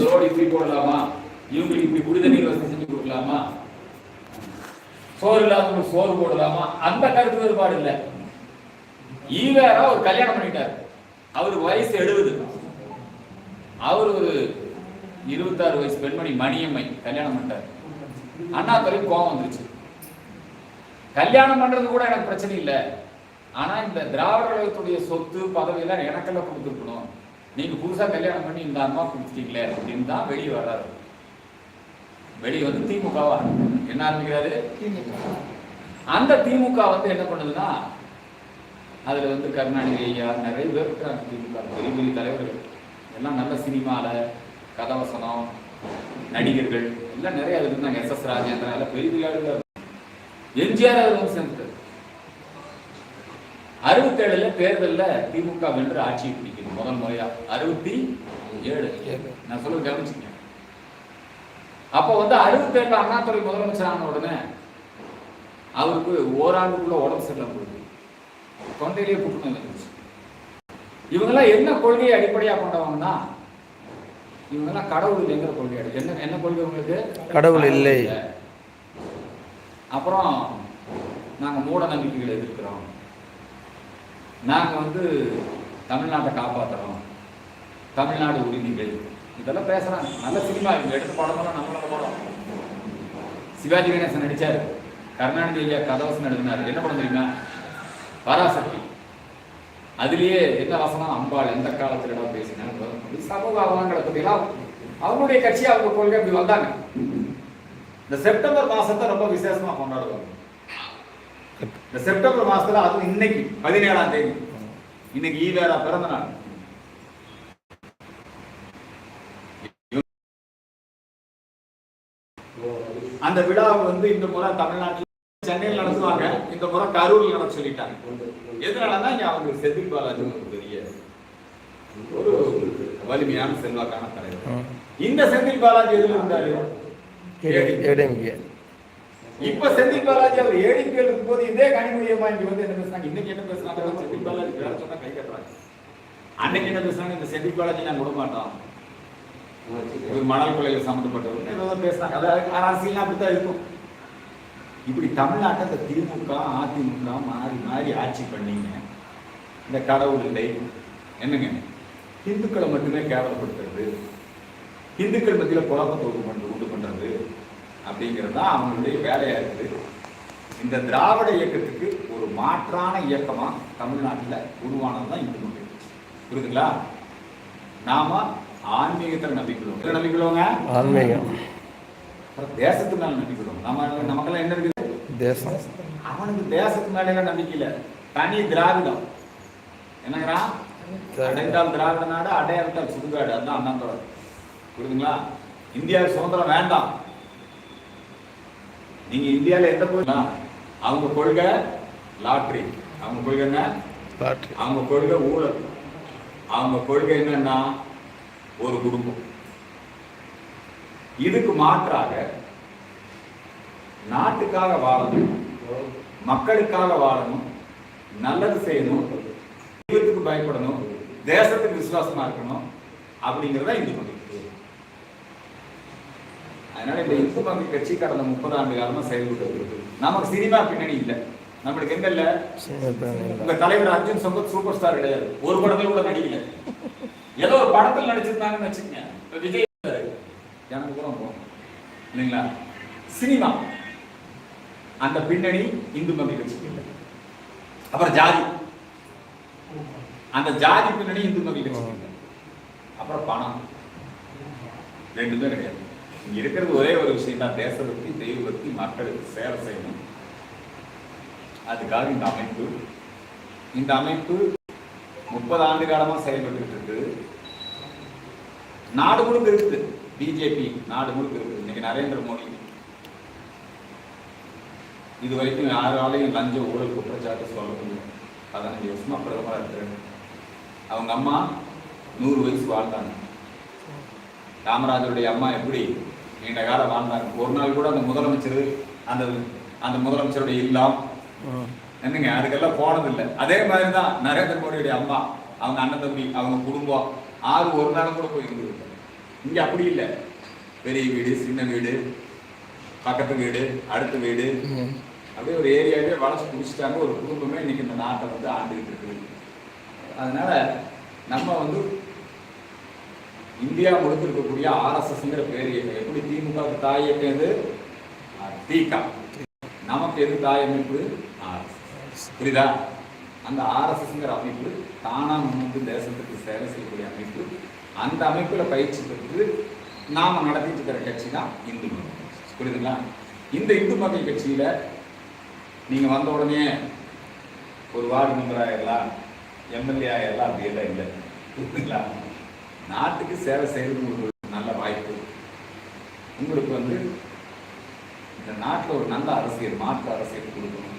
இந்த ரோடு இப்படி போடலாமா? இவங்களுக்கு இப்படி குடிதண்ணீர் வசதி செஞ்சு கொடுக்கலாமா? சோறு இல்லாதவங்களுக்கு சோறு போடலாமா? அந்த கருத்து வேறுபாடு இல்லை. ஈவேரா ஒரு கல்யாணம் பண்ணிட்டார். அவருக்கு வயசு எழுபது. அவர் ஒரு இருபத்தாறு வயசு பெண்மணி மணியம்மை கல்யாணம் பண்ணிட்டார். அண்ணாத்துறை கோபம் வந்துருச்சு. கல்யாணம் பண்றது கூட எனக்கு பிரச்சனை இல்லை. ஆனா இந்த திராவிட கழகத்துடைய சொத்து பதவி எல்லாம் எனக்கெல்லாம் கொடுத்துருக்கணும். நீங்க புதுசா கல்யாணம் பண்ணி இந்த அம்மா கொடுத்துட்டீங்களே அப்படின்னு தான் வெளியே வர்றாரு. வெளியே வந்து திமுகவா என்ன ஆரம்பிக்கிறாரு? அந்த திமுக வந்து என்ன பண்ணுதுன்னா அதுல வந்து கருணாநிதி ஐயா நிறைய பேர் இருக்கிறாங்க திமுக. பெரிய பெரிய தலைவர்கள். எல்லாம் நல்ல சினிமால கதவசனம் நடிகர்கள். எல்லாம் நிறைய இருந்தாங்க. எஸ் எஸ் ராஜேந்திரன் எல்லாம் பெரிய பெரிய எம்ஜிஆர் அவர் வந்து சேர்ந்துட்டார். அறுபத்தேழுல தேர்தல்ல திமுக வென்று ஆட்சியை பிடிக்குது முதல் முறையா. அறுபத்தி ஏழு. நான் சொல்ல கவனிச்சுங்க. அப்போ வந்து அறுபத்தேழுல அண்ணாதுரை முதலமைச்சர் ஆன உடனே அவருக்கு ஓராண்டுக்குள்ள உடம்பு சரியில்லாம போகுது தொண்டையிலேயே புற்றுநோய் வந்துச்சு இவங்கெல்லாம் என்ன கொள்கையை அடிப்படையா கொண்டவங்கன்னா இவங்கெல்லாம் கடவுள் இல்லைங்கிற கொள்கை என்ன என்ன கொள்கை உங்களுக்கு? கடவுள் இல்லை. அப்புறம் நாங்க மூட நம்பிக்கைகளை எதிர்க்கிறோம். நாங்கள் வந்து தமிழ்நாட்டை காப்பாற்றுறோம் தமிழ்நாடு உரிமைகள். இதெல்லாம் பேசுகிறாங்க நல்ல சினிமா இவங்க எடுத்த படமெல்லாம் நம்மளோட படம். சிவாஜி கணேசன் நடித்தார் கருணாநிதி ஐயா கதவசன் எழுதினாரு. என்ன படம் தெரியுமா? பராசக்தி. அதுலேயே என்ன வசனம்? அம்பாள் எந்த காலத்துல இடம் பேசினாங்க? சமூக அவலங்களை பற்றிலாம் அவங்களுடைய கட்சி அவங்க கொள்கை அப்படி வந்தாங்க. இந்த செப்டம்பர் மாதத்தை ரொம்ப விசேஷமாக கொண்டாடுவாங்க. இந்த செப்டம்பர் மாசத்துல அதுவும் இன்னைக்கு பதினேழாம் தேதி. இன்னைக்கு ஈவேரா பிறந்த நாள். அந்த விழாவை வந்து இந்த முறை தமிழ்நாட்டில் சென்னையில் நடத்துவாங்க. இந்த முறை கரூர்ல நடத்த சொல்லிட்டாங்க. எதனாலன்னா இங்க அவங்க செந்தில் பாலாஜி ஒரு பெரிய ஒரு வலிமையான செல்வாக்கான தலைவர். இந்த செந்தில் பாலாஜி எதுல இருந்தாரு? இப்ப செந்தில் பாலாஜி அவர் ஏடிபிஎல் இருக்கும்போது இதே கனிமொழியம்மா இங்க வந்து என்ன பேசுறாங்க? இன்னைக்கு என்ன பேசுறாங்க? செந்தில் பாலாஜி வேற சொன்னா கை கட்டுறாங்க. அன்னைக்கு என்ன பேசுனாங்க இந்த செந்தில் பாலாஜி நான் விட மாட்டோம் ஒரு மணல் கொலையில் சம்மந்தப்பட்டவர். ஏதோ பேசுறாங்க. அது அரசியல் அப்படித்தான் இருக்கும். இப்படி தமிழ்நாட்டை இந்த திமுக அதிமுக மாறி மாறி ஆட்சி பண்ணீங்க. இந்த கடவுள் இல்லை. என்னங்க? இந்துக்களை மட்டுமே கேவலப்படுத்துறது. இந்துக்கள் மத்தியில குழப்பத்தை உண்டு பண்றது அப்படிங்கிறது தான் அவங்களுடைய வேலையா இருக்குது. இந்த திராவிட இயக்கத்துக்கு ஒரு மாற்றான இயக்கமா தமிழ்நாட்டுல உருவானது தான் இந்து மக்கள் புரியுதுங்களா? நாம ஆன்மீகத்தில் நம்பிக்கிறோம் நம்பிக்கிறோங்க ஆன்மீகம். தேசத்து மேல நம்பிக்கிறோம் நம்ம நமக்கெல்லாம் என்ன இருக்குது? தேசம். அவனுக்கு தேசத்து மேல எல்லாம் நம்பிக்கை இல்ல. தனி திராவிடம். என்னங்கிறான் அடைந்தால் திராவிட நாடு அடையாளத்தால் சுடுகாடு அதுதான் அண்ணாந்தோட புரியுதுங்களா? இந்தியாவில் சுதந்திரம் வேண்டாம். நீங்க இந்தியால எந்த போய் அவங்க கொள்கை லாட்ரி. அவங்க கொள்கை என்ன? லாட்ரி. அவங்க கொள்கை ஊழல். அவங்க கொள்கை என்னன்னா ஒரு குடும்பம். இதுக்கு மாற்றாக நாட்டுக்காக வாழணும் மக்களுக்காக வாழணும் நல்லது செய்யணும் தெய்வத்துக்கு பயப்படணும் தேசத்துக்கு விசுவாசமா இருக்கணும் அப்படிங்கிறத இந்து மதி அதனால இந்த இந்து மக்கள் கட்சி கடந்த முப்பது ஆண்டு காலமா செயல்பட்டு வருது நமக்கு சினிமா பின்னணி இல்லை. நம்மளுக்கு எங்க இல்ல? உங்க தலைவர் அர்ஜுன் சம்பத் சூப்பர் ஸ்டார் கிடையாது. ஒரு படத்துல கூட நடிக்கல. ஏதோ ஒரு படத்தில் நடிச்சிருந்தாங்கன்னு வச்சுக்கோங்க. இப்ப விஜய் எனக்கு கூட போகும் இல்லைங்களா? சினிமா. அந்த பின்னணி இந்து மக்கள் கட்சிக்கு இல்லை. அப்புறம் ஜாதி. அந்த ஜாதி பின்னணி இந்து மக்கள் கட்சிக்கு இல்லை. அப்புறம் பணம். ரெண்டுமே கிடையாது. இங்க இருக்கிறது ஒரே ஒரு விஷயம் தான் தேசபக்தி தெய்வபக்தி மக்களுக்கு சேவை செய்யணும். அதுக்காக இந்த அமைப்பு. இந்த அமைப்பு முப்பது ஆண்டு காலமா செயல்பட்டு இருக்கு. நாடு முழுக்க இருக்குது. பிஜேபி நாடு முழுக்க இருக்குது. இன்னைக்கு நரேந்திர மோடி. இது வரைக்கும் யாராலையும் லஞ்ச ஊழல் குற்றச்சாட்டு சொல்ல முடியும் பதினஞ்சு வருஷமா பிரதமரா இருக்கிறாரு அவங்க அம்மா நூறு வயசு வாழ்ந்தாங்க. காமராஜருடைய அம்மா எப்படி நீண்ட காலம் வாழ்ந்தாங்க ஒரு நாள் கூட அந்த முதலமைச்சர் அந்த அந்த முதலமைச்சருடைய இல்லம் என்னங்க அதுக்கெல்லாம் போனதில்லை. அதே மாதிரி தான் நரேந்திர மோடியுடைய அம்மா அவங்க அண்ணன் தம்பி அவங்க குடும்பம் ஆறு ஒரு நாளும் கூட போய் இருந்தது இங்க அப்படி இல்லை. பெரிய வீடு சின்ன வீடு பக்கத்து வீடு அடுத்த வீடு. அப்படியே ஒரு ஏரியாவே வளர்ச்சி குடிச்சிட்டாங்க ஒரு குடும்பமே இன்னைக்கு இந்த நாட்டை வந்து ஆண்டுகிட்டு இருக்குது. அதனால நம்ம வந்து இந்தியா முழுக்க இருக்கக்கூடிய ஆர்எஸ்எஸ்ங்கிற பேர் இயக்கம். எப்படி திமுக தாய் இயக்கம் எது? தீகா நமக்கு எது தாய் அமைப்பு? ஆர்எஸ்எஸ். புரியுதா? அந்த ஆர்எஸ்எஸ்ங்கிற அமைப்பு தானா முன்வந்து தேசத்துக்கு சேவை செய்யக்கூடிய அமைப்பு. அந்த அமைப்பில் பயிற்சி பெற்று நாம் நடத்திட்டு இருக்கிற கட்சி தான் இந்து மக்கள் கட்சி. புரியுதுங்களா? இந்த இந்து மக்கள் கட்சியில் நீங்கள் வந்த உடனே ஒரு வார்டு மெம்பர் ஆகிடலாம் எம்எல்ஏ ஆகிடலாம் அப்படியெல்லாம் இல்லை. புரியுதுங்களா? நாட்டுக்கு சேவை செய்யறது உங்களுக்கு நல்ல வாய்ப்பு. உங்களுக்கு வந்து இந்த நாட்டில் ஒரு நல்ல அரசியல் மாற்று அரசியல் கொடுக்கணும்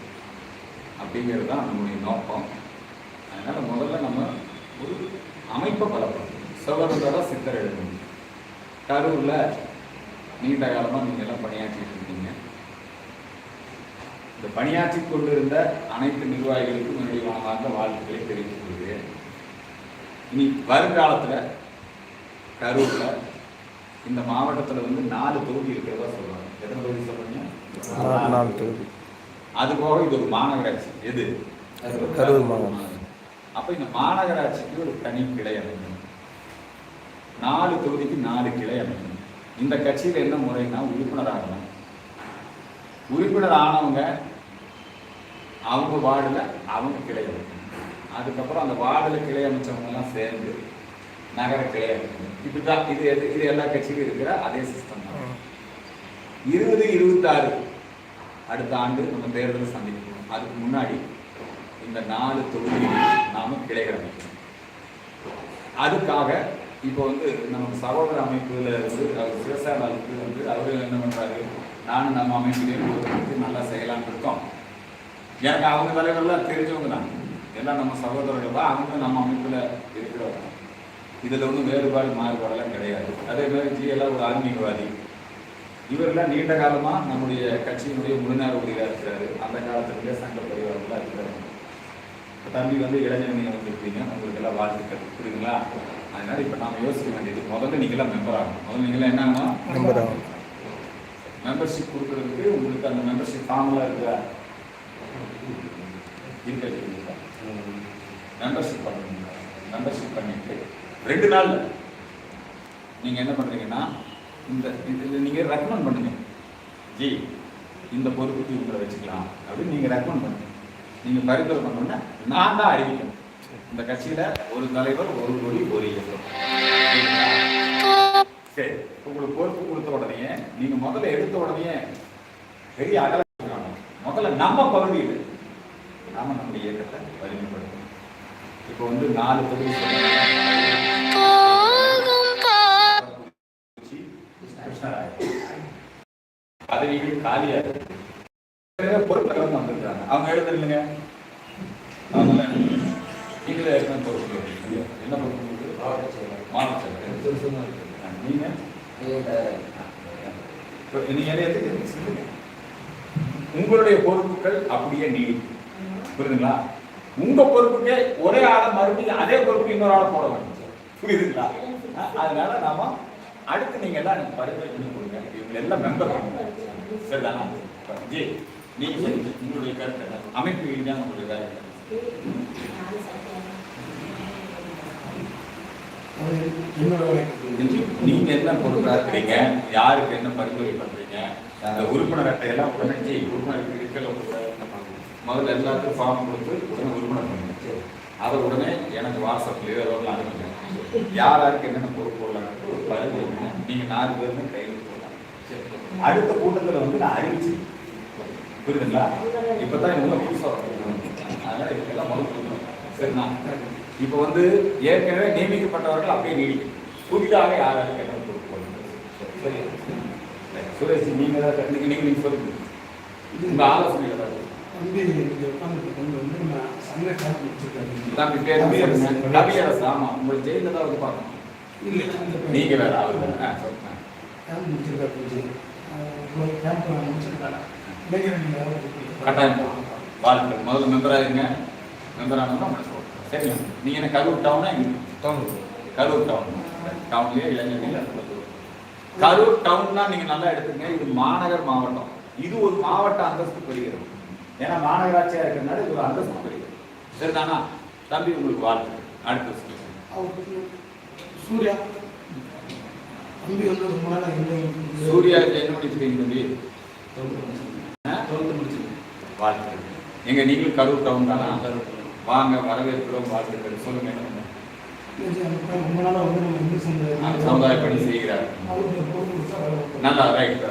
அப்படிங்கிறது தான் நம்மளுடைய நோக்கம். அதனால் முதல்ல நம்ம ஒரு அமைப்பை பலப்படுத்தணும். சுகருந்தர சித்தர் எழுதணும். கரூரில் நீண்ட காலமாக நீங்கள் எல்லாம் பணியாற்றிட்டு இருக்கீங்க. இந்த பணியாற்றி கொண்டிருந்த அனைத்து நிர்வாகிகளுக்கும் என்னுடைய மனமார்ந்த வாழ்த்துக்களை தெரிவித்துக் கொள்கிறேன். இனி வருங்காலத்தில் கரூர்ல இந்த மாவட்டத்துல வந்து நாலு தொகுதி இருக்கிறதா சொல்றாங்க எத்தனை தொகுதி சொல்றீங்க? நாலு- நாலு தொகுதி. அது போக இது ஒரு மாநகராட்சி. எது? கரூர் மாநகராட்சி. அப்ப இந்த மாநகராட்சிக்கு ஒரு தனி கிளை அமைக்கணும். நாலு தொகுதிக்கு நாலு கிளை அமைக்கணும். இந்த கட்சியில என்ன முறைன்னா உறுப்பினர் ஆகணும் உறுப்பினர் ஆனவங்க அவங்க வார்டுல அவங்க கிளை அமைக்கணும். அதுக்கப்புறம் அந்த வார்டுல கிளை அமைச்சவங்க எல்லாம் சேர்ந்து நகர அமைக்கணும் இப்படிதான் இது இது எல்லா கட்சியிலும் இருக்கிற அதே சிஸ்டம் தான். இருபது இருபத்தாறு அடுத்த ஆண்டு நம்ம தேர்தல் சந்திக்கணும் அதுக்கு முன்னாடி இந்த நாலு தொகுதியில் நாம கிளைகள் அமைக்கணும். அதுக்காக இப்போ வந்து நம்ம சகோதர அமைப்புல இருந்து அவர் விவசாய அமைப்பு வந்து அவரு என்ன பண்றாரு நானும் நம்ம அமைப்பிலே கொடுத்து நல்லா செய்யலாம்னு இருக்கோம். எனக்கு அவங்க தலைவர்லாம் தெரிஞ்சவங்க தான். எல்லாம் நம்ம சகோதரர்கள் தான். அவங்க நம்ம அமைப்புல இருக்கிறவங்க. இதுல ஒன்றும் வேறுபாடு மாறுபாடெல்லாம் கிடையாது. அதே மாதிரி ஜி எல்லாம் ஒரு ஆன்மீகவாதி. இவரெல்லாம் நீண்ட காலமா நம்முடைய கட்சியினுடைய முழுநேர உறுதியாக இருக்கிறாரு. அந்த காலத்திலேயே சங்க பரிவாரம்லாம் இருக்கிறாரு இப்ப தம்பி வந்து இளைஞர் நீங்க வந்திருக்கீங்க உங்களுக்கு எல்லாம் வாழ்த்துக்கள். புரியுதுங்களா? அதனால இப்ப நாம யோசிக்க வேண்டியது முதல்ல நீங்க எல்லாம் மெம்பர் ஆகணும். முதல்ல நீங்க எல்லாம் என்ன ஆகணும். நம்பர் ஆகும் மெம்பர்ஷிப் கொடுக்கறதுக்கு உங்களுக்கு அந்த மெம்பர்ஷிப் ஃபார்ம்லாம் இருக்குதா இருக்கு? மெம்பர்ஷிப் பண்ணுங்க மெம்பர்ஷிப் பண்ணிட்டு ரெண்டு நாள்ல. நீங்க என்ன பண்றீங்கன்னா இந்த இதில் நீங்க ரெக்கமெண்ட் பண்ணுங்க. ஜி இந்த பொறுப்புக்கு இவங்களை வச்சுக்கலாம். அப்படின்னு நீங்க ரெக்கமெண்ட் பண்ணுங்க. நீங்க பரிந்துரை பண்ணோன்னா நான் தான் அறிவிக்கணும். இந்த கட்சியில ஒரு தலைவர் ஒரு கோடி ஒரு இயக்கம். சரி உங்களுக்கு பொறுப்பு கொடுத்த உடனே நீங்க முதல்ல எடுத்த உடனே பெரிய அகலம் முதல்ல நம்ம பகுதியில் நாம நம்முடைய இயக்கத்தை வலிமைப்படுத்தணும். இப்போ வந்து நாலு தொகுதி. பதவிகள் காலியா இருக்கு. பொறுப்பில் வந்து வந்திருக்காங்க. அவங்க எழுதுறீங்க அவங்க நீங்களே என்ன பொறுப்பு என்ன பொறுப்பு? மாவட்ட செயலர். நீங்க? நீங்க எதுக்கு சொல்லுங்க. உங்களுடைய பொறுப்புகள் அப்படியே நீடிக்கும். புரியுதுங்களா? உங்க பொறுப்புக்கே ஒரே ஆளை மறுபடியும் அதே பொறுப்பு இன்னொரு ஆளை போட வேண்டும் புரியுதுங்களா? அதனால நாம அடுத்து நீங்க எல்லாம் எனக்கு பரிந்துரை பண்ணி கொடுங்க. இவங்க எல்லாம் மெம்பர் சரிதானா? ஜி நீங்க உங்களுடைய கருத்து அமைப்பு ரீதியான உங்களுடைய கருத்து நீங்க என்ன பொறுப்பா இருக்கிறீங்க? யாருக்கு என்ன பரிந்துரை பண்றீங்க? அந்த உறுப்பினர் அட்டையெல்லாம் உடனே உறுப்பினர் இருக்கல முதல்ல எல்லாத்துக்கும் ஃபார்ம் கொடுத்து உடனே உறுப்பினர் பண்ணுங்க அதை உடனே எனக்கு வாட்ஸ்அப்லேயோ ஏதோ ஒன்று அனுப்புங்க. யார் யாருக்கு என்னென்ன பொறுப்பு போடலாம்னு ஒரு பரிந்துரை கொடுங்க. நீங்கள் நாலு பேருமே கையில் போடலாம் அடுத்த கூட்டத்தில் வந்து நான் அறிவிச்சு. புரியுதுங்களா? இப்பதான் இவங்க புதுசா வர்றாங்க. அதனால இதுக்கெல்லாம் முதல் கொடுக்கணும் சரிண்ணா இப்போ வந்து ஏற்கனவே நியமிக்கப்பட்டவர்கள் அப்படியே நீடிக்கும். புதிதாக யார் யாருக்கு என்ன பொறுப்பு போடணும். சரி. சுரேஷ் ஆலோசனை நீங்க நீங்க நீங்க சொல்லுங்க உங்க ஆலோசனை ஏதாவது தம்பி பேர் சொல்லுங்க. கவியரசு ஆமா உங்களை ஜெயில தான் வந்து பார்க்கணும். நீங்க வேற ஆளு வேற. ஆ, சொல்லுங்க. கட்டாயம். வாழ்க்கை. முதல்ல மெம்பரா இருங்க மெம்பர் ஆனவங்க உங்களை சொல்றேன் சரிங்க நீங்க என்ன கரூர் டவுனா எங்க? கரூர். டவுன் டவுன்லயே இளைஞர்கள் கரூர் டவுன்னா நீங்க நல்லா எடுத்துக்கங்க. இது மாநகர் மாவட்டம். இது ஒரு மாவட்ட அந்தஸ்து பெறுகிறது. ஏன்னா மாநகராட்சியா இருக்கிறதுனால இது ஒரு அந்தஸ்து பெறுகிறது சரிதானா? தம்பி உங்களுக்கு வாழ்த்து. அடுத்த சூர்யா தம்பி வந்து ரொம்ப நாள் இல்லை. சூர்யா என்ன படிச்சிருக்கீங்க தம்பி? டுவெல்த்து முடிச்சு வாழ்த்துக்கள். எங்க நீங்களும் கரூர் டவுன் தானா? வாங்க வரவேற்கிறோம் வாழ்த்துக்கள். சொல்லுங்க சமுதாய பணி செய்கிறார். நல்லா ரைட்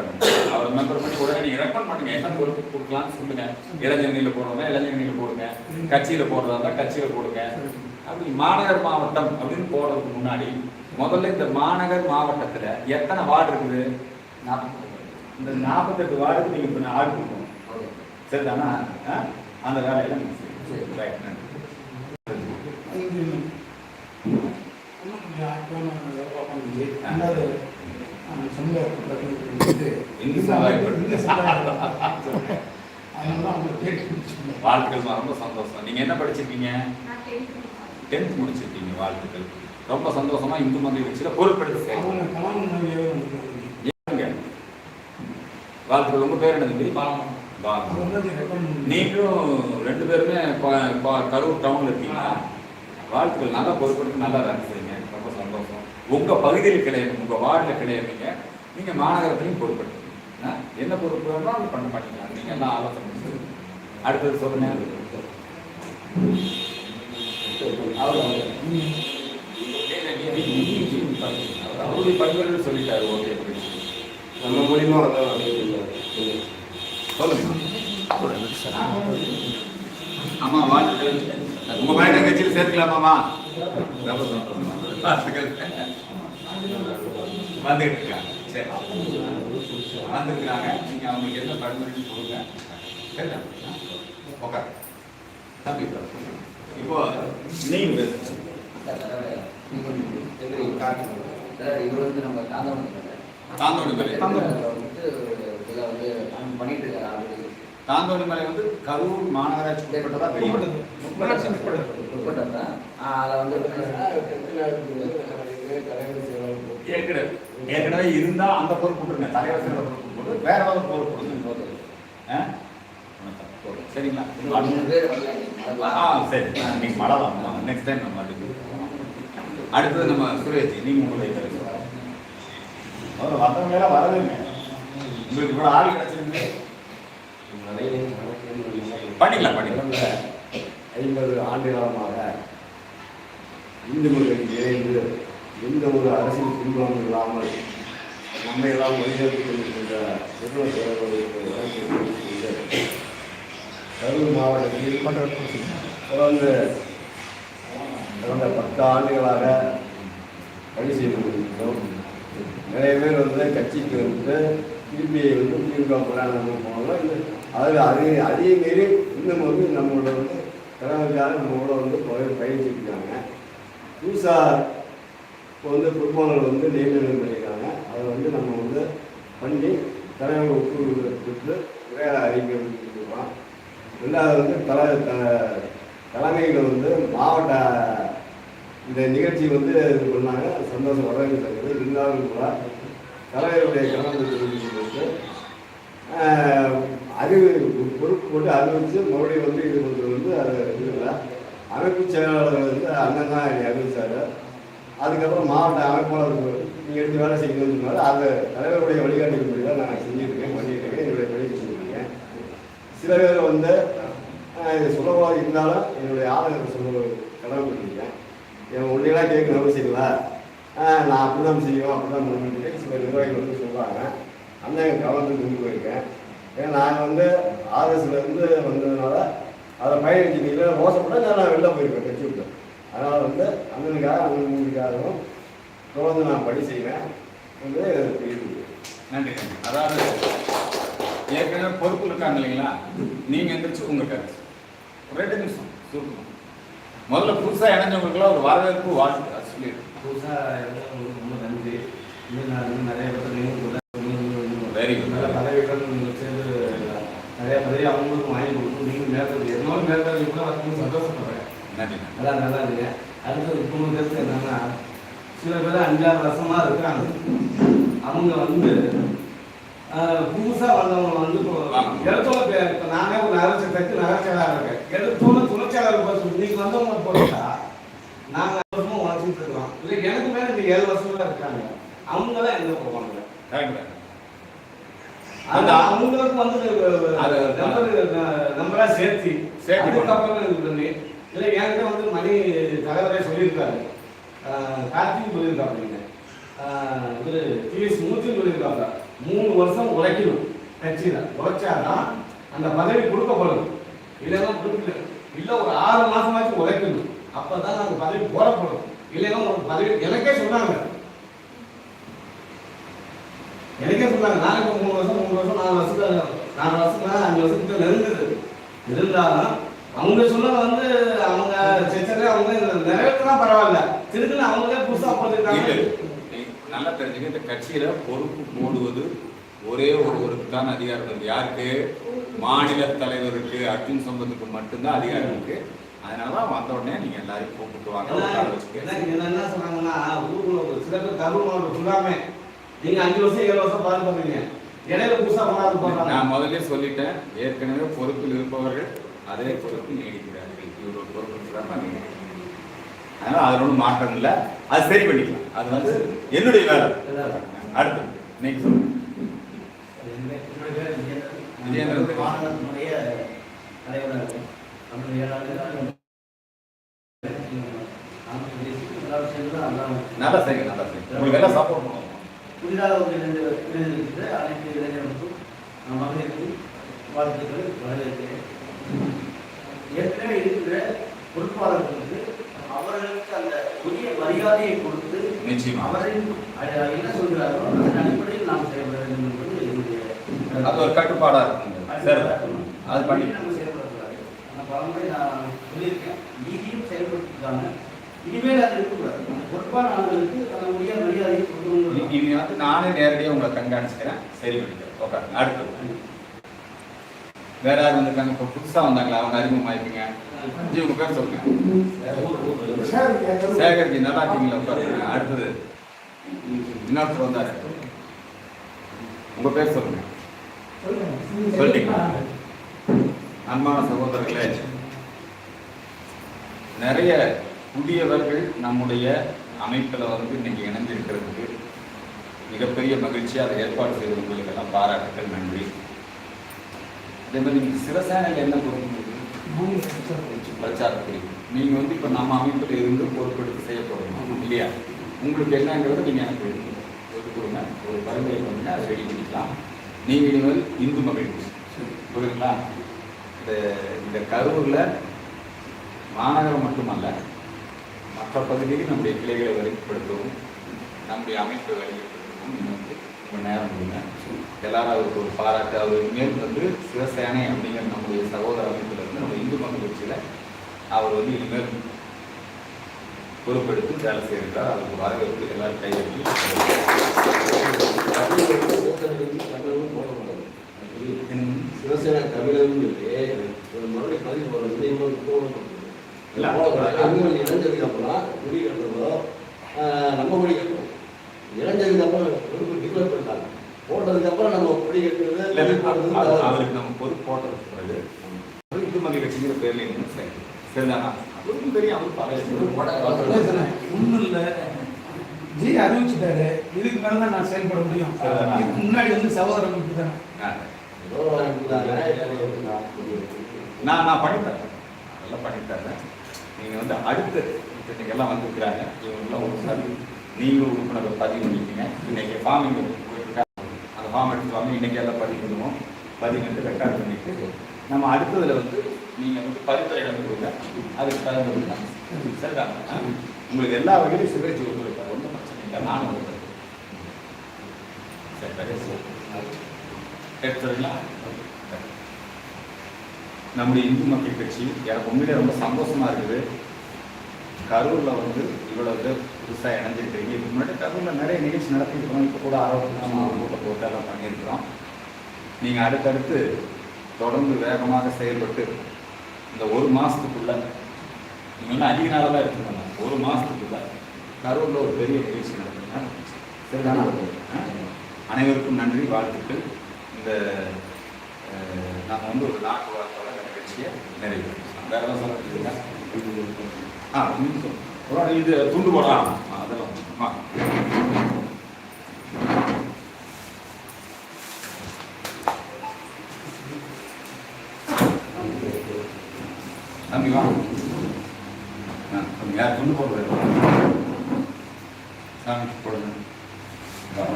அவர் மெம்பர் பண்ணி உடனே நீங்கள் ரெக்கமெண்ட் பண்ணுங்க. என்ன பொறுப்பு கொடுக்கலாம்னு சொல்லுங்க. இளைஞர்ணியில போடுறதா இளைஞர்ணியில போடுங்க. கட்சியில் போடுறதா இருந்தால் கட்சியில் போடுங்க. அப்படி மாநகர் மாவட்டம் அப்படின்னு போடுறதுக்கு முன்னாடி முதல்ல இந்த மாநகர் மாவட்டத்தில் எத்தனை வார்டு இருக்குது? இந்த நாற்பத்தெட்டு வார்டுக்கு நீங்கள் இப்ப ஆள் கொடுக்கணும். சரிதானா? ஆ? அந்த வேலையெல்லாம் நீங்கள் செய்யணும். Right, நன்றி. இன்னும் கொஞ்சம் ஆக்டிவான ரெண்டாவது வாழ்த்துக்கள் ரொம்ப சந்தோஷம். நீங்க என்ன படிச்சிருக்கீங்க? டென்த் முடிச்சிருக்கீங்க வாழ்த்துக்கள். ரொம்ப சந்தோஷமா இந்து மந்திரி கட்சியில பொறுப்பெடுத்து ஏங்க? வாழ்த்துக்கள். உங்க பேர் என்ன தம்பி நீங்களும் ரெண்டு பேருமே கரூர் டவுன்ல இருக்கீங்களா? வாழ்த்துக்கள். நல்லா பொறுப்பெடுத்து நல்லா ரன் செய்யுங்க ரொம்ப சந்தோஷம். உங்க பகுதியில் கிடையாது உங்க வார்டில் கிடையாதுங்க நீங்க மாநகரத்திலையும் பொறுப்பெடுத்துங்க? என்ன பொறுப்பு வேணுமோ அது பண்ண மாட்டீங்களா நீங்க எல்லாம் ஆலோசனை. அடுத்தது சொல்லுங்க. அவருடைய பண்புகள் சொல்லிட்டாரு. ஓகே. நம்ம மூலியமா வந்தா சொல்லுங்க. ஆமா வாழ்த்துக்கள். உங்க பையன் கட்சியில் சேர்க்கலாமாமா ரொம்ப சந்தோஷம். வந்துகிட்டு இருக்காங்க சரி. வந்திருக்காங்க நீங்க அவங்களுக்கு என்ன பரிந்துரை கொடுங்க சரியா ஓகே தம்பி இப்போ நீங்க. இவர் வந்து நம்ம தாந்தவன் தாந்தோணி மலை வந்து இதில் வந்து பண்ணிட்டு இருக்காரு. தாந்தோணி மலை வந்து கரூர் மாநகராட்சி உட்பட்டதா தெரியும் உட்பட்டதா. அதில் வந்து ஏற்கனவே. ஏற்கனவே இருந்தா அந்த பொறுப்பு கொடுங்க. தலைவர் சிறந்த பொறுப்பு போட்டு வேற ஏதாவது பொறுப்பு கொடுங்க ஆ? சரிங்களா? ஆ சரி. நீங்க மழலாம் நெக்ஸ்ட் டைம் நம்ம அடுத்தது நம்ம சுரேஷ் நீங்க உங்களுடைய கருத்து முதல்ல மற்றவங்க எல்லாம் வரவேங்க உங்களுக்கு இவ்வளவு ஆள் கிடைச்சிருக்கு பண்ணிக்கலாம் பண்ணிக்கலாம் ஐம்பது ஆண்டு காலமாக இந்து மக்கள் இணைந்து எந்த ஒரு அரசியல் பின்புலம் இல்லாமல் நம்மை எல்லாம் வழிநடத்திக் கொண்டிருக்கின்ற நிறுவன தலைவர்களுக்கு வழங்கி கரூர் மாவட்டத்தில் தொடர்ந்து கடந்த பத்து ஆண்டுகளாக பணி செய்து கொண்டிருக்கிறோம். நிறைய பேர் வந்து கட்சிக்கு வந்து திரும்பியை வந்து திமுக பிரயாணம் போனாங்க அதில் அதே அதே மாரி இன்னும் வந்து நம்மளோட வந்து தலைவருக்காக நம்மளோட வந்து பய- புதுசாக இப்போ வந்து பொறுப்பாளர்கள் வந்து நியமனம் பண்ணியிருக்காங்க. அதை வந்து நம்ம வந்து பண்ணி தலைவர்கள் ஒப்புதல் கொடுத்து உரையாட அறிக்கை கொடுத்துருக்கோம். ரெண்டாவது வந்து தலை த- தலைமையில் வந்து மாவட்ட இந்த நிகழ்ச்சி வந்து இது பண்ணாங்க. சந்தோஷம் வரவேற்கிறது இருந்தாலும் கூட தலைவருடைய கலந்து தெரிவித்து அறிவு பொறுப்பு போட்டு அறிவித்து மறுபடியும் வந்து இது பண்ணுறது வந்து அது இது இல்லை அமைப்பு செயலாளர் வந்து அண்ணன் தான் என்னை அறிவிச்சார். அதுக்கப்புறம் மாவட்ட அமைப்பாளர் நீங்கள் எடுத்து வேலை செய்யணும்னு சொன்னாரு. அதை தலைவருடைய வழிகாட்டுபடி தான் நான் செஞ்சுருக்கேன் பண்ணியிருக்கேன் என்னுடைய பணியை செஞ்சுருக்கேன். சில பேர் வந்து இது சுலபமாக இருந்தாலும் என்னுடைய ஆளுநர் சொல்ல கடமைப்பட்டிருக்கேன் என் ஒன்றையெல்லாம் கேட்கணும் அவசியம் இல்லை நான் அப்படி தான் செய்யும் அப்படி தான் பண்ணுவேன் சில நிர்வாகிகள் வந்து சொல்கிறாங்க அந்த எங்கள் கவனத்துக்கு கொண்டு போயிருக்கேன். ஏன்னா நான் வந்து ஆர்எஸ்லேருந்து வந்ததுனால அதை பயணிச்சிங்கள மோசப்பட நான் வெளில போயிருக்கேன் கட்சி விட்டு அதனால் வந்து அண்ணனுக்காக அண்ணனுக்காகவும் தொடர்ந்து நான் பணி செய்வேன் வந்து தெரியுது நன்றி நன்றி. அதாவது ஏற்கனவே பொறுப்பு இருக்காங்க இல்லைங்களா? நீங்க எந்திரிச்சு உங்க கருத்து ரெண்டு நிமிஷம். சுருக்கணும் முதல்ல புதுசா இணைஞ்சவங்களுக்குலாம் ஒரு வரவேற்பு வாழ்த்து. அது சொல்லிடுங்க புதுசாக உங்களுக்கு ரொம்ப நன்றி. இன்னும் நான் நிறைய பேர் Very good. நல்ல பதவிகள் சேர்ந்து நிறைய பதவி அவங்களுக்கும் வாங்கி கொடுக்கும். நீங்கள் மேற்கொண்டு எவ்வளோ மேற்கொண்டு கூட வந்து சந்தோஷப்படுறேன். நன்றி நல்லா நல்லா இருங்க. அடுத்தது மூணு கருத்து என்னன்னா சில பேர் அஞ்சாறு வருஷமா இருக்காங்க. அவங்க வந்து ஆஹ், புதுசா வந்தவங்க வந்து எடுத்தோட பே- இப்போ நானே ஒரு நகராட்சி தச்சு நகராட்சியாளர் இருக்கேன். எடுத்தோட துணைச்சாளர் பஸ் இன்னைக்கு வந்தவங்க போட்டா நாங்க அஞ்சு வருஷமா உழைச்சிட்டு இருக்கிறோம் இல்லை எனக்கு மேல இந்த ஏழு வருஷமா இருக்காங்க. அவங்க தான் எங்க போவாங்க? அது அவங்களுக்கு வந்து நம்பர் நம்பரா சேர்த்தி சேர்த்தி பண்ணி இல்லை என்கிட்ட வந்து மணி தலைவரே சொல்லியிருக்காரு. கார்த்திக் சொல்லியிருக்காங்க இது டிஎஸ் மூர்த்தி சொல்லியிருக்காங்க மூணு வருஷம் உழைக்கணும். கட்சியில் உழைச்சாதான் அந்த பதவி கொடுக்கப்படும். இல்லைன்னா கொடுக்கல. இல்லை ஒரு ஆறு மாசமாச்சும் உழைக்கணும். அப்பதான் அந்த பதவி போடப்படும். இல்லைன்னா ஒரு பதவி எனக்கே சொன்னாங்க. எனக்கே சொன்னாங்க இப்போ மூணு வருஷம் மூணு வருஷம் நாலு வருஷத்துல நாலு வருஷம் அஞ்சு வருஷத்துக்கு நெருங்குது இருந்தாலும் அவங்க சொன்னது வந்து அவங்க செச்சரே அவங்க நிறைவேற்றினா பரவாயில்ல. திருக்குன்னு அவங்களே புதுசா இல்ல போட்டுருக்காங்க நல்லா தெரிஞ்சுக்க இந்த கட்சியில பொறுப்பு போடுவது ஒரே ஒருவருக்கு தான் அதிகாரம் இருக்கு. யாருக்கு? மாநில தலைவருக்கு அர்ஜுன் சம்பத்துக்கு மட்டும்தான் அதிகாரம் இருக்கு. அதனாலதான் வந்த உடனே நீங்க எல்லாரையும் கூப்பிட்டு வாங்க. என்ன சொன்னாங்கன்னா ஊருக்குள்ள ஒரு சில பேர் கரூர் மாவட்டம் ஃபுல்லாமே நீங்க அஞ்சு வருஷம் ஏழு வருஷம் பண்ணுறீங்க இடையில புதுசா கொண்டாந்து போடுறாங்க நான் முதல்ல சொல்லிட்டேன் ஏற்கனவே பொறுப்பில் இருப்பவர்கள் அதே பொறுப்பு நீடிக்கிறார்கள் இவரோட பொறுப்பு நான் நீடிக்கிறேன். அதனால அதுல ஒன்றும் மாற்றம் இல்லை அது சரி பண்ணிக்கலாம் அது வந்து என்னுடைய வேலை அடுத்து நீங்க சொல்லுங்க என்னுடைய பேர் விஜயேந்திரன். விஜயேந்திரன். மாநிலத்தினுடைய தலைவராக இருக்கேன். தமிழ் ஏழாண்டு காலம் நாம பேசி எல்லாரும் சேர்ந்து தான் நல்லா நல்லா செய்யுங்க நல்லா செய்யுங்க உங்களுக்கு எல்லாம் சப்போர்ட் பண்ணுவோம் புதிதாக ஒரு இளைஞர்களுக்கு அனைத்து இளைஞர்களுக்கும் நான் மகளிருக்கும் வாழ்த்துக்களை வரவேற்கிறேன். ஏற்கனவே இருக்கிற பொறுப்பாளர்களுக்கு அவர்களுக்கு அந்த உரிய மரியாதையை கொடுத்து நிச்சயமா. அவரின் என்ன சொல்கிறாரோ அதன் அடிப்படையில் நாம் செயல்பட வேண்டும் என்பது என்னுடைய அது ஒரு கட்டுப்பாடா இருக்குங்க. சரி. அது பண்ணி நம்ம செயல்படக்கூடாது அந்த பலமுறை நான் சொல்லியிருக்கேன். நீதியும் செயல்படுத்திருக்காங்க இனிமேல் அது இருக்கக்கூடாது. பொறுப்பான ஆளுகளுக்கு அந்த உரிய மரியாதையை கொடுக்கணும் இனி வந்து நானே நேரடியாக உங்களை கண்காணிச்சுக்கிறேன். சரி பண்ணிக்கிறேன் ஓகே அடுத்து. வேற யார் வந்திருக்காங்க? இப்போ புதுசா வந்தாங்களா? அவங்க அறிமுகமாயிருப்பீங்க. ஜி உங்க பேர் சொல்லுங்க. சேகர்ஜி நல்லா இருக்கீங்களா? உட்காருங்க அடுத்தது. இன்னொருத்தர் வந்தாரு. உங்க பேர் சொல்லுங்க. சொல்லிட்டீங்களா அன்பான சகோதரர்களே நிறைய புதியவர்கள் நம்முடைய அமைப்பில் வந்து இன்னைக்கு இணைஞ்சிருக்கிறதுக்கு மிகப்பெரிய மகிழ்ச்சி அதை ஏற்பாடு செய்த உங்களுக்கு எல்லாம் பாராட்டுக்கள் நன்றி. அதே மாதிரி நீங்கள் சிவசேனையில் என்ன பொறுப்பு? பிரச்சார பிரிவு நீங்கள் வந்து இப்போ நம்ம அமைப்பில் இருந்து பொறுப்பெடுத்து செய்ய போகிறோம் இல்லையா? உங்களுக்கு என்னங்கிறது நீங்கள் எனக்கு ஒதுக்கி கொடுங்க. ஒரு பரிந்துரை பண்ணுங்க. அதை ரெடி பண்ணிக்கலாம். நீங்கள் இனிமேல் இந்து மகிழ்ச்சி. புரியுதுங்களா? இந்த இந்த கரூரில் மாநகரம் மட்டுமல்ல மற்ற பகுதியில் நம்முடைய கிளைகளை வலிமைப்படுத்தவும் நம்முடைய அமைப்பை வலிமைப்படுத்தவும் நீங்கள் வந்து உங்கள் நேரம் கொடுங்க எல்லாரும் அவருக்கு ஒரு பாராட்டு அவர் இனிமேல் வந்து சிவசேனை அப்படிங்கிற நம்முடைய சகோதர அமைப்பில் இருந்து நம்ம இந்து மக்கள் கட்சியில் அவர் வந்து இனிமேல் பொறுப்பெடுத்து வேலை செய்கிறார். அவருக்கு வரவேற்பு எல்லாரும் கையெழுத்து சிவசேனா தமிழகம் ஒரு மறுபடியும் பதிவு போடுறது அப்புறம் முடி கட்டுறதோ நம்ம முடி கட்டுறோம் அப்புறம் பொறுப்பு டிக்ளேர் பண்ணிட்டாங்க போட்டதுக்கு அப்புறம் நம்ம முடி கட்டுறது. அவருக்கு நம்ம பொறுப்பு போட்டதுக்கு பிறகு இந்து மக்கள் கட்சிங்கிற பேர்ல இருந்து சரி? சரிதானா அவருக்கும் தெரியும் அவர் பழைய ஒன்றும் இல்லை. ஜி அறிவிச்சுட்டாரு. இதுக்கு மேல தான் நான் செயல்பட முடியும். இதுக்கு முன்னாடி வந்து சகோதரன் இப்படி தானே நான் நான் பண்ணித்தரேன் அதெல்லாம் பண்ணித்தரேன் நீங்கள் வந்து அடுத்து இன்னைக்கு எல்லாம் வந்துருக்குறாங்க. இவங்களாம் ஒரு சார் நீங்களும் உறுப்பினர் பதிவு பண்ணிட்டீங்க இன்னைக்கு ஃபார்ம் இங்கே போயிட்டுருக்காங்க. அந்த ஃபார்ம் எடுத்து வாங்க இன்னைக்கு எல்லாம் பதிவு பண்ணுவோம். பதிவு வந்து ரெக்கார்ட் பண்ணிட்டு நம்ம அடுத்ததில் வந்து நீங்கள் வந்து பரிந்துரை வந்து கொடுங்க. அதுக்கு தகுந்த வந்து சரிதா? உங்களுக்கு எல்லா வகையிலும் சிவராஜ் ஒத்துழைப்பார் ஒன்றும் பிரச்சனை இல்லை. நானும் கொடுத்துருக்கேன் சரி சரி. எடுத்துருங்களா நம்முடைய இந்து மக்கள் கட்சி எனக்கு உண்மையிலே ரொம்ப சந்தோஷமா இருக்குது. கரூர்ல வந்து இவ்வளவு பேர் புதுசாக இணைஞ்சிருக்கிறீங்க. இதுக்கு முன்னாடி கரூர்ல நிறைய நிகழ்ச்சி நடத்திருக்கிறோம் இப்போ கூட ஆரோக்கியமாக ஊரில் போட்டு எல்லாம் பண்ணியிருக்கிறோம். நீங்கள் அடுத்தடுத்து தொடர்ந்து வேகமாக செயல்பட்டு இந்த ஒரு மாதத்துக்குள்ள நீங்களாம் அதிக நாளாக தான் எடுத்துக்கணும் ஒரு மாதத்துக்குள்ள கரூரில் ஒரு பெரிய நிகழ்ச்சி நடத்துங்க சரிதானா? அனைவருக்கும் நன்றி வாழ்த்துக்கள். இந்த நாம வந்து ஒரு நாட்டு இந்த நிகழ்ச்சியை நிறைவு வேற ஏதாவது சொல்ல ஆ. அப்புறம் இது துண்டு போடலாம். அதெல்லாம். ஆ. தம்பி வா. ஆ, தம்பி யார் துண்டு போடுறது சாமி போடுங்க. வா.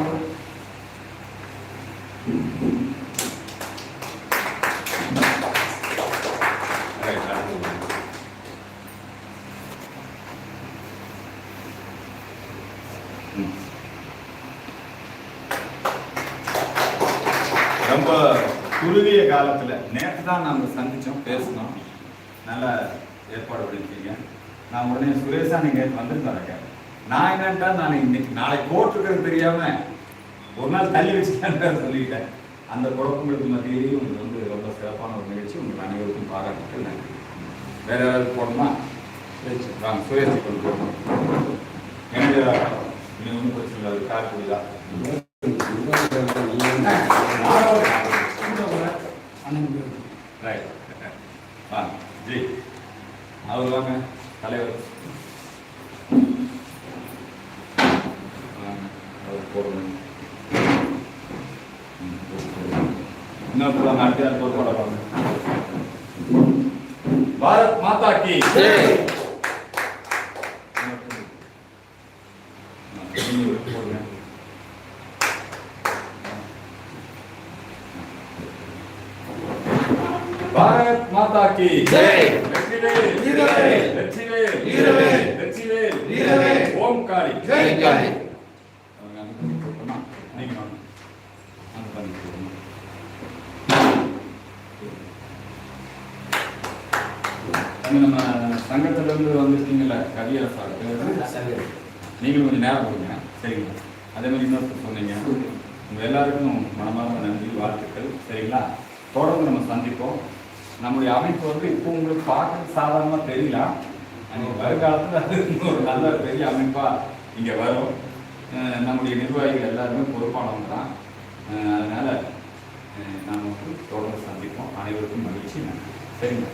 ரைட், தான் நாங்கள் சந்தித்தோம் பேசணும் நல்லா ஏற்பாடு பண்ணிருக்கீங்க. நான் உடனே சுரேஷா நீங்கள் வந்திருந்தாங்க நான் என்னன்ட்டா நான் இன்னைக்கு நாளைக்கு போட்டிருக்கிறது தெரியாம ஒரு நாள் தள்ளி வச்சுட்டேன் சொல்லிட்டேன். அந்த குழப்பங்களுக்கு மத்தியிலையும் இது வந்து ரொம்ப சிறப்பான ஒரு நிகழ்ச்சி. உங்களுக்கு அனைவருக்கும் பாராட்டுகள். நன்றி. வேற யாராவது போடணுமா வாங்க சுரேஷ் கொண்டு போகணும் என்னுடைய இன்னும் பிரச்சனை கார் ரைட் வாங்க ஜி அவர் வாங்க தலைவர். வாங்க அவர் போடணும் ம், போடுங்க. அடுத்த யார் போட பாரத் மாதா கி இன்னொருத்தர் போடுங்க பாரத் மாதா கி ஜெய். வெற்றிவேல் வீரவேல். வெற்றிவேல் வீரவேல். வெற்றிவேல் வீரவேல். ஓம் காளி ஜெய் காளி. அவங்க பண்ணி போட்டோமா? நீங்க வாங்க. நம்ம நீங்களும் கொஞ்சம் நேரம் கொடுங்க. சரிங்களா? அதே மாதிரி இன்னொருத்தர் சொன்னீங்க. உங்க எல்லாருக்கும் மனமார்ந்த நன்றி வாழ்த்துக்கள். சரிங்களா? தொடர்ந்து நம்ம சந்திப்போம். நம்முடைய அமைப்பு வந்து இப்போ உங்களுக்கு பார்க்க சாதாரணமா தெரியலாம் ஆனால் வருங்காலத்தில் அது ஒரு நல்ல பெரிய அமைப்பாக இங்கே வரும். நம்முடைய நிர்வாகிகள் எல்லாருமே பொறுப்பானவங்க தான். அதனால் அதனால வந்து தொடர்ந்து சந்திப்போம். அனைவருக்கும் மகிழ்ச்சி. நன்றி. சரிங்க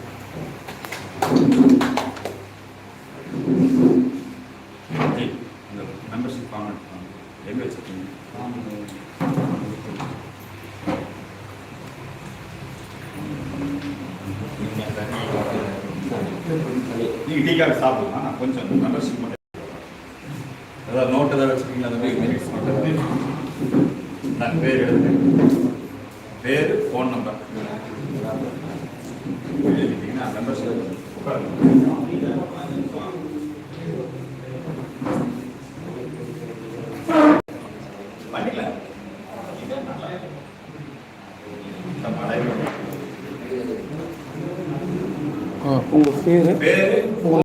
ஜி, இந்த மெம்பர்ஷிப் ஃபார்மேட் எங்க வச்சிருக்கீங்க? நீங்க சாப்பிடலாம் நான் கொஞ்சம் நல்ல மெம்பர்ஷிப் மட்டும்